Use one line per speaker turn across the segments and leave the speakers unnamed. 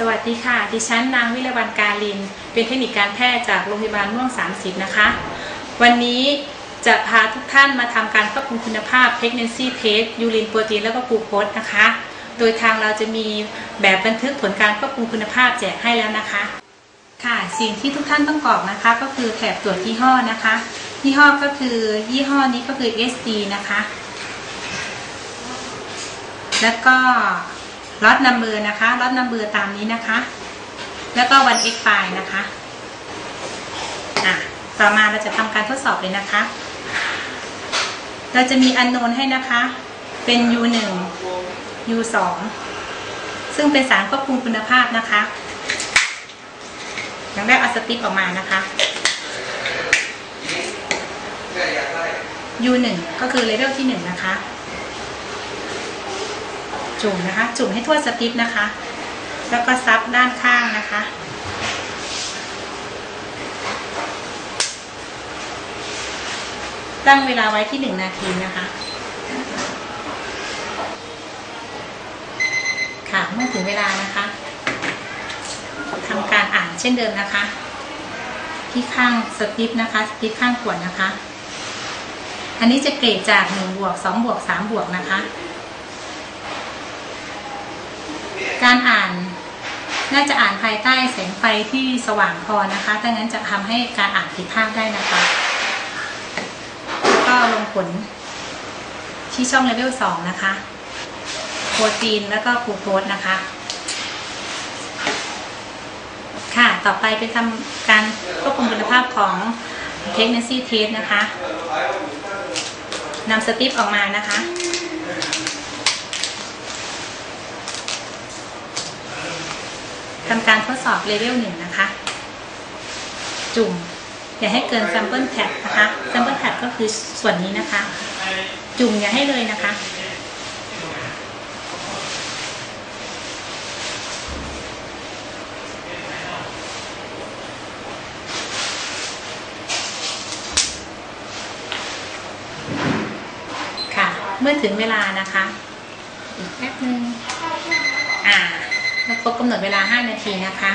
สวัสดีค่ะ ดิฉันนางวิรวรรณกาลิน เป็นเทคนิคการแพทย์จากโรงพยาบาลม่วง 30 นะคะ วันนี้จะพาทุกท่านมาทำการควบคุมคุณภาพ Pregnancy Test ยูรินโปรตีน แล้วก็กูโคสนะคะ โดยทางเราจะมีแบบบันทึกผลการควบคุมคุณภาพแจกให้แล้วนะคะ ค่ะ สิ่งที่ทุกท่านต้องกรอกนะคะ ก็คือแถบตรวจยี่ห้อนะคะ ยี่ห้อก็คือยี่ห้อนี้ก็คือ SD นะคะ แล้วก็ ล็อตนัมเบอร์นะคะล็อตนัมเบอร์ตามนี้นะคะ แล้วก็วัน x ไฟล์นะคะอะต่อมาเราจะทำการทดสอบเลยนะคะ เราจะมีอันโนนให้นะคะ เป็น U1 U2 ซึ่งเป็นสารควบคุมคุณภาพนะคะอย่างแรกเอาสติ๊กออกมานะคะ U1 ก็คือเลเวลที่ 1 นะคะ จุ่มนะคะ จุ่มให้ทั่วสติ๊กนะคะ แล้วก็ซับด้านข้างนะคะ ตั้งเวลาไว้ที่หนึ่งนาทีนะคะ ค่ะเมื่อถึงเวลานะคะทำการอ่านเช่นเดิมนะคะ ที่ข้างสติ๊ปนะคะสติ๊ปข้างขวดนะคะอันนี้จะเกรดจากหนึ่งบวกสองบวกสามบวกนะคะ การอ่านน่าจะอ่านภายใต้แสงไฟที่สว่างพอนะคะถ้างั้นจะทำให้การอ่านผิดพลาดได้นะคะ แล้วก็ลงผลที่ช่องเลเวลสองนะคะ โปรตีนแล้วก็กลูโคสนะคะ ค่ะ ต่อไปไปทำการควบคุมคุณภาพของ Pregnancy Test นะคะ นำสติปออกมานะคะ ทำการทดสอบเลเวลหนึ่งนะคะ จุ่ม อย่าให้เกิน sample pad นะคะ sample pad ก็คือส่วนนี้นะคะ จุ่มอย่าให้เลยนะคะ ค่ะ เมื่อถึงเวลานะคะ อีกแป๊บนึงอ่า ครบกำหนดเวลา 5 นาทีนะคะ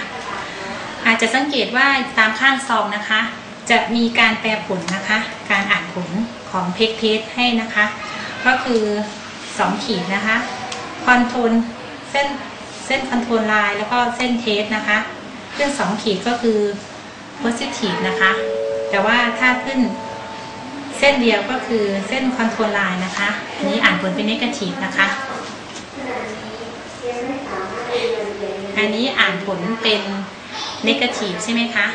อาจจะสังเกตว่าตามข้างซองนะคะ จะมีการแปลผลนะคะ การอ่านผลของเพกเทสให้นะคะ ก็คือ 2 ขีดนะคะคอนโทรลเส้นเส้นคอนโทรลไลน์แล้วก็เส้นเทสนะคะขึ้น 2 ขีดก็คือ positive นะคะ แต่ว่าถ้าขึ้นเส้นเดียวก็คือเส้นคอนโทรลไลน์นะคะ อันนี้อ่านผลเป็น negative นะคะ อันนี้อ่านผลเป็น negative ใช่ไหมคะ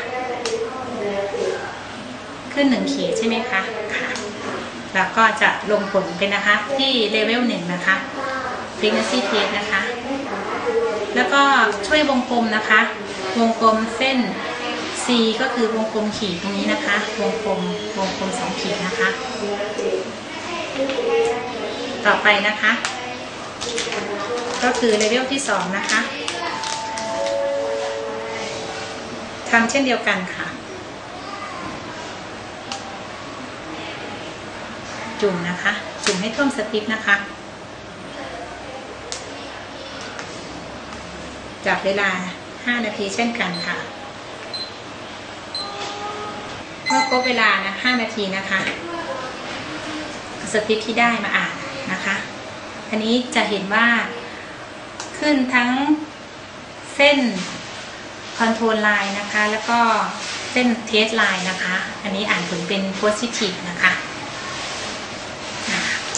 ขึ้นหนึ่งขีดใช่ไหมคะค่ะ แล้วก็จะลงผลเป็นนะคะที่เลเวลหนึ่งนะคะ frequency test นะคะ แล้วก็ช่วยวงกลมนะคะ วงกลมเส้น C ก็คือวงกลมขีดตรงนี้นะคะ วงกลมวงกลมสองขีดนะคะ ต่อไปนะคะ ก็คือเลเวลที่สองนะคะ ทำเช่นเดียวกันค่ะ จุ่มนะคะ จุ่มให้ท่วมสติปนะคะจากเวลา 5 นาทีเช่นกันค่ะ เมื่อครบเวลานะ 5 นาทีนะคะสติปที่ได้มาอ่านนะคะ อันนี้จะเห็นว่าขึ้นทั้งเส้น คอนโทรลไลน์นะคะ แล้วก็เส้นเทสไลน์นะคะ อันนี้อ่านผลเป็น positive นะคะ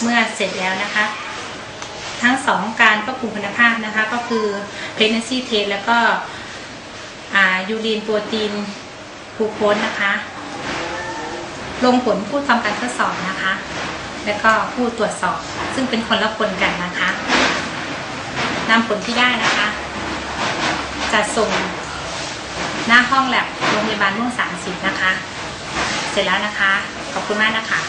เมื่อเสร็จแล้วนะคะ ทั้งสองการควบคุมคุณภาพนะคะ ก็คือ pregnancy test แล้วก็ยูรีนโปรตีนกูโคสนะคะ ลงผลผู้ทำการทดสอบนะคะ แล้วก็ผู้ตรวจสอบ ซึ่งเป็นคนละคนกันนะคะนำผลที่ได้นะคะ จะส่ง หน้าห้องแลบโรงพยาบาลม่วง30 นะคะ เสร็จแล้วนะคะ ขอบคุณมากนะคะ